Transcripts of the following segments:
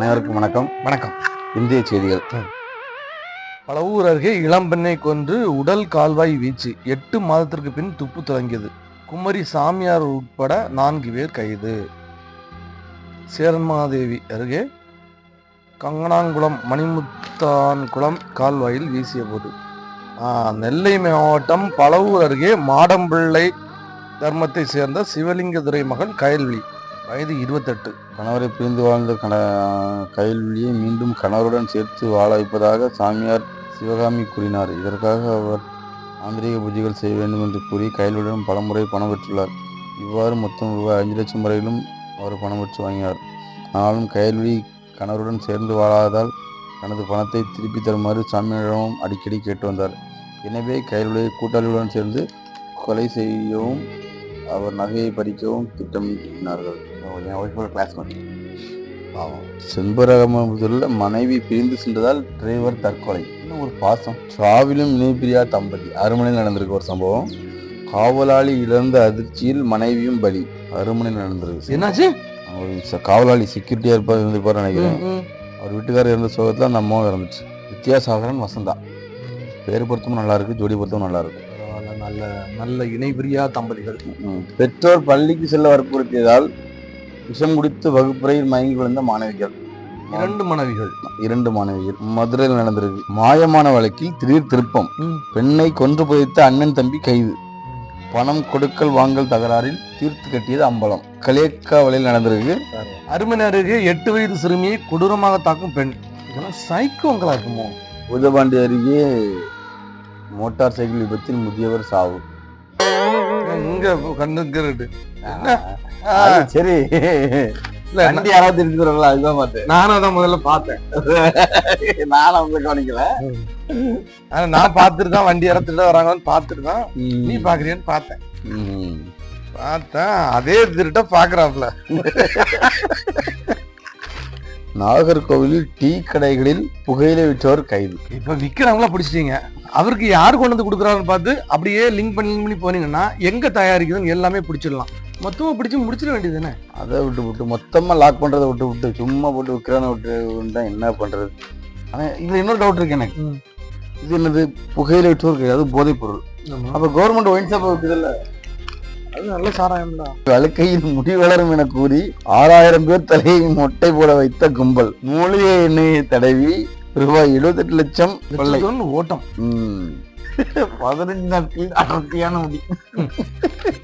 அனைவருக்கும் வணக்கம். வணக்கம். இந்திய செய்திகள். பலவூர் அருகே இளம்பெண்ணை கொன்று உடல் கால்வாய் வீச்சு. எட்டு மாதத்திற்கு பின் துப்பு தொடங்கியது குமரி சாமியார் உட்பட நான்கு பேர் கைது. சேரன்மாதேவி அருகே கங்கனாங்குளம் மணிமுத்தான்குளம் கால்வாயில் வீசிய போது. நெல்லை மாவட்டம் பலவூர் அருகே மாடம்பிள்ளை தர்மத்தை சேர்ந்த சிவலிங்கதுரை மகன் கயல்விழி. வயது இருபத்தெட்டு. கணவரை பிரிந்து வாழ்ந்த கண கைல்விழியை மீண்டும் கணவருடன் சேர்த்து வாழ வைப்பதாக சாமியார் சிவகாமி கூறினார். இதற்காக அவர் ஆந்திரீக பூஜைகள் செய்ய வேண்டும் என்று கூறி கைல்விடம் பலமுறை பணம் பெற்றுள்ளார். இவ்வாறு மொத்தம் ரூபாய் அஞ்சு லட்சம் முறையிலும் அவர் பணம் பெற்று வாங்கினார். ஆனாலும் கைல்விழி கணவருடன் சேர்ந்து வாழாததால் தனது பணத்தை திருப்பி தருமாறு சாமியாரிடமும் அடிக்கடி கேட்டு வந்தார். எனவே கைல்விழியை கூட்டாளியுடன் சேர்ந்து கொலை செய்யவும் அவர் நகையை பறிக்கவும் திட்டமிட்டினார்கள் என் ஒய்ஃபோட கிளாஸ்மேட் பாவம். செண்பரகமபுரத்தில் மனைவி பிரிந்து சென்றதால் டிரைவர் தற்கொலை. இன்னும் ஒரு பாசம். டிராவிலும் இணைப்பிரியா தம்பதி. அருமனையில் நடந்திருக்கு ஒரு சம்பவம். காவலாளி இழந்த அதிர்ச்சியில் மனைவியும் பலி. அருமனையில் நடந்திருக்கு. என்னாச்சு? காவலாளி செக்யூரிட்டியா இருப்பார் இருந்திருப்பார் நினைக்கிறேன். அவர் வீட்டுக்காரர் இருந்த சோகத்தில் அந்த அம்மாவும் இறந்துச்சு. வித்யாசாகரன் வசந்தா. பேர் பொருத்தமும் நல்லா இருக்கு ஜோடி பொருத்தமும் நல்லா இருக்கு. நல்ல நல்ல இணைபிரியா தம்பதிகள். பெற்றோர் பள்ளிக்கு செல்ல வற்புறுத்தியதால் விஷம் குடித்து வகுப்பறையில் மயங்கி விழுந்த மாணவிகள். இரண்டு மனைவிகள். இரண்டு மாணவிகள் மதுரையில் நடந்திருக்கு. மாயமான வழக்கில் திடீர் திருப்பம். பெண்ணை கொன்று புதைத்த அண்ணன் தம்பி கைது. பணம் கொடுக்கல் வாங்கல் தகராறில் தீர்த்து கட்டியது அம்பலம். கலியக்காவலில் நடந்திருக்கு. அருமன் அருகே எட்டு வயது சிறுமியை கொடூரமாக தாக்கும் பெண். இதெல்லாம் சைக்கோங்களா இருக்குமோ? பூதபாண்டி அருகே மோட்டார் சைக்கிள் விபத்தில் முதியவர் சாவு. இங்க கண்ணுங்கிறது சரி. இல்ல வண்டி யாராவது இருக்கிறாங்களா அதுதான் பார்த்தேன். நானும் அதான் முதல்ல பார்த்தேன். நானும் அவங்க கவனிக்கல. ஆனா நான் பார்த்துட்டு தான் வண்டி இறத்துட்டு வராங்கன்னு பார்த்துட்டு தான் நீ. பாக்குறியான்னு பார்த்தேன். பார்த்தேன். அதே திருட்ட பாக்குறாப்ல நாகர்கோவிலில் டீ கடைகளில் புகையிலை விற்றவர் கைது. இப்ப விக்கிறவங்கள பிடிச்சிட்டீங்க. அவருக்கு யார் கொண்டு வந்து கொடுக்குறாருன்னு பார்த்து அப்படியே லிங்க் பண்ணி பண்ணி போனீங்கன்னா எங்க தயாரிக்குதுன்னு எல்லாமே பிடிச்சிடலாம். மொத்தமா பிடிச்சு முடிச்சிட வேண்டியதுதானே? அதை விட்டு விட்டு மொத்தமா லாக் பண்றதை விட்டு விட்டு சும்மா போட்டு விற்கிறான விட்டு விட்டா என்ன பண்றது? ஆனா இதுல இன்னொரு டவுட் இருக்கு எனக்கு. இது என்னது? புகையிலை விற்றவர் கைது அது போதைப் பொருள். அப்ப கவர்மெண்ட் ஒயின் ஷாப் விற்குதுல்ல அது நல்ல சாராயம் தான் வழுக்கையில் முடி வளரும் என கூறி ஆறாயிரம் பேர் தலையை மொட்டை போட வைத்த கும்பல். மூலிகை எண்ணெயை தடவி ரூபாய் எழுபத்தெட்டு லட்சம் ஓட்டம். பதினஞ்சு நாட்களில் அடர்த்தியான முடி.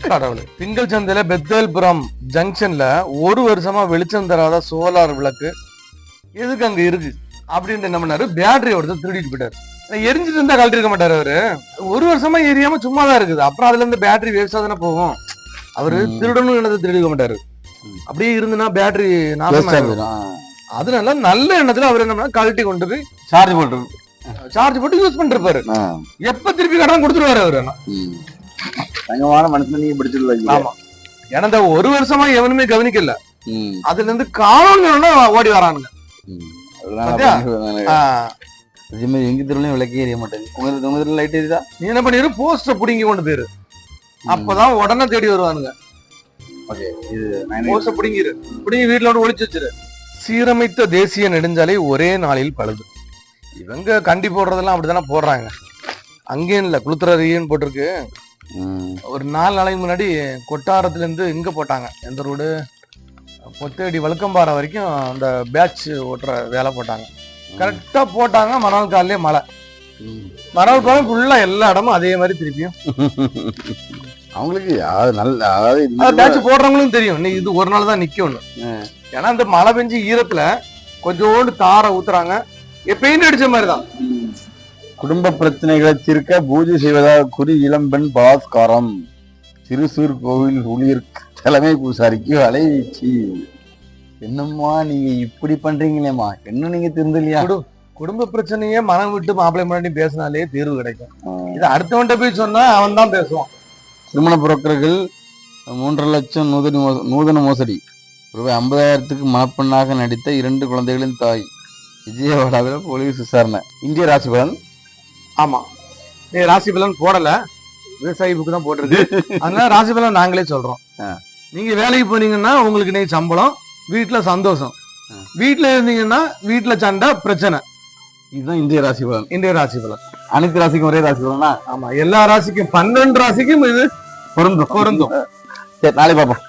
கடவுளே. திங்கள் சந்தையில பெத்தேல்புரம் ஜங்ஷன்ல ஒரு வருஷமா வெளிச்சம் தராத சோலார் விளக்கு எதுக்கு அங்க இருக்கு? அப்படின்ட்டு என்ன பண்ணாரு? பேட்டரி ஒருத்தர் திருடிட்டு போயிட்டாரு. எரிஞ்சிட்டு இருந்தா கழட்டி இருக்க மாட்டாரு அவரு. ஒரு வருஷமா எரியாம சும்மா தான் இருக்குது. அப்புறம் அதுல இருந்து பேட்டரி வேஸ்டா தானே போகும். அவரு. திருடணும் என்னது திருடிக்க மாட்டாரு. அப்படியே இருந்துன்னா பேட்டரி. அதனால நல்ல எண்ணத்துல அவர் என்ன கழட்டி கொண்டு போய் சார்ஜ் போட்டுருக்கு சார்ஜ் போட்டு யூஸ் பண்ணிருப்பாரு. எப்ப திருப்பி கடன் கொடுத்துருவாரு அவரு. தங்கமான மனுஷன் நீங்க பிடிச்சிருக்கீங்க ஆமா. ஏன்னா ஒரு வருஷமா எவனுமே கவனிக்கல. அதுல இருந்து காலம் ஓடி வரானுங்க. அதே மாதிரி எங்க தெருவுலயும் விளக்கே எரிய மாட்டேங்குது. உங்க உங்க தெருவில் லைட் எரியுதா? நீ என்ன பண்ணிரு? போஸ்டர் புடிங்கி கொண்டு போயிரு. அப்பதான் உடனே தேடி வருவானுங்க. இது போஸ்டர் புடிங்கிரு. புடிங்கி வீட்டுல வந்து ஒளிச்சு வச்சிரு. சீரமைத்த தேசிய நெடுஞ்சாலை ஒரே நாளில் பழுது. இவங்க கண்டி போடுறதெல்லாம் அப்படித்தானே போடுறாங்க. அங்கேயும் இல்ல குளுத்துறதுன்னு போட்டிருக்கு. ஒரு நாலு நாளைக்கு முன்னாடி கொட்டாரத்துல இருந்து இங்க போட்டாங்க. எந்த ரோடு? பொத்தேடி வழுக்கம்பாறை வரைக்கும் அந்த பேட்ச் ஓட்டுற வேலை போட்டாங்க. கரெக்டா போட்டாங்க மறுநாள் காலையிலே மழை. மறுநாள் காலம் ஃபுல்லா எல்லா இடமும் அதே மாதிரி திருப்பியும். அவங்களுக்கு அது நல்ல அதாவது பேட்ச் போடுறவங்களும் தெரியும். நீ இது ஒரு நாள் தான் நிக்கும்னு ஏன்னா இந்த மழை பெஞ்சு ஈரத்துல கொஞ்சோண்டு தாரை ஊத்துறாங்க. பெயிண்ட் அடிச்ச மாதிரி தான். குடும்ப பிரச்சனைகளை தீர்க்க பூஜை செய்வதாக கூறி இளம்பெண் பலாத்காரம். திருசூர் கோவில் ஊழியர் தலைமை பூசாரிக்கு அலைவீச்சு. என்னம்மா நீங்க இப்படி பண்றீங்களேம்மா? என்ன நீங்க திருந்தலையா குடும்ப பிரச்சனையே மனம் விட்டு மாப்பிள்ளை முன்னாடி பேசினாலே தீர்வு கிடைக்கும். இது அடுத்தவன்ட்ட போய் சொன்னா அவன் தான் பேசுவான். திருமண புரோக்கர்கள் மூன்றரை லட்சம் நூதன மோ- நூதன மோசடி. ரூபாய் ஐம்பதாயிரத்துக்கு மணப்பெண்ணாக நடித்த இரண்டு குழந்தைகளின் தாய். விஜயவாடாவில் போலீஸ் விசாரணை. இந்திய ராசி பலன்? ஆமா. நீ ராசி பலன் போடல. விவசாயி புக்கு தான் போட்டிருக்கு. அதனால ராசி பலன் நாங்களே சொல்றோம். நீங்க வேலைக்கு போனீங்கன்னா உங்களுக்கு இன்னைக்கு சம்பளம் வீட்டுல சந்தோஷம். வீட்டுல இருந்தீங்கன்னா வீட்டுல சண்டை பிரச்சனை. இதுதான் இந்திய ராசி பலன். இந்திய ராசி பலன். அனைத்து ராசிக்கும் ஒரே ராசி பலனா? ஆமா எல்லா ராசிக்கும் பன்னெண்டு ராசிக்கும் இது பொருந்தும். பொருந்தும். சரி நாளை பார்ப்போம்.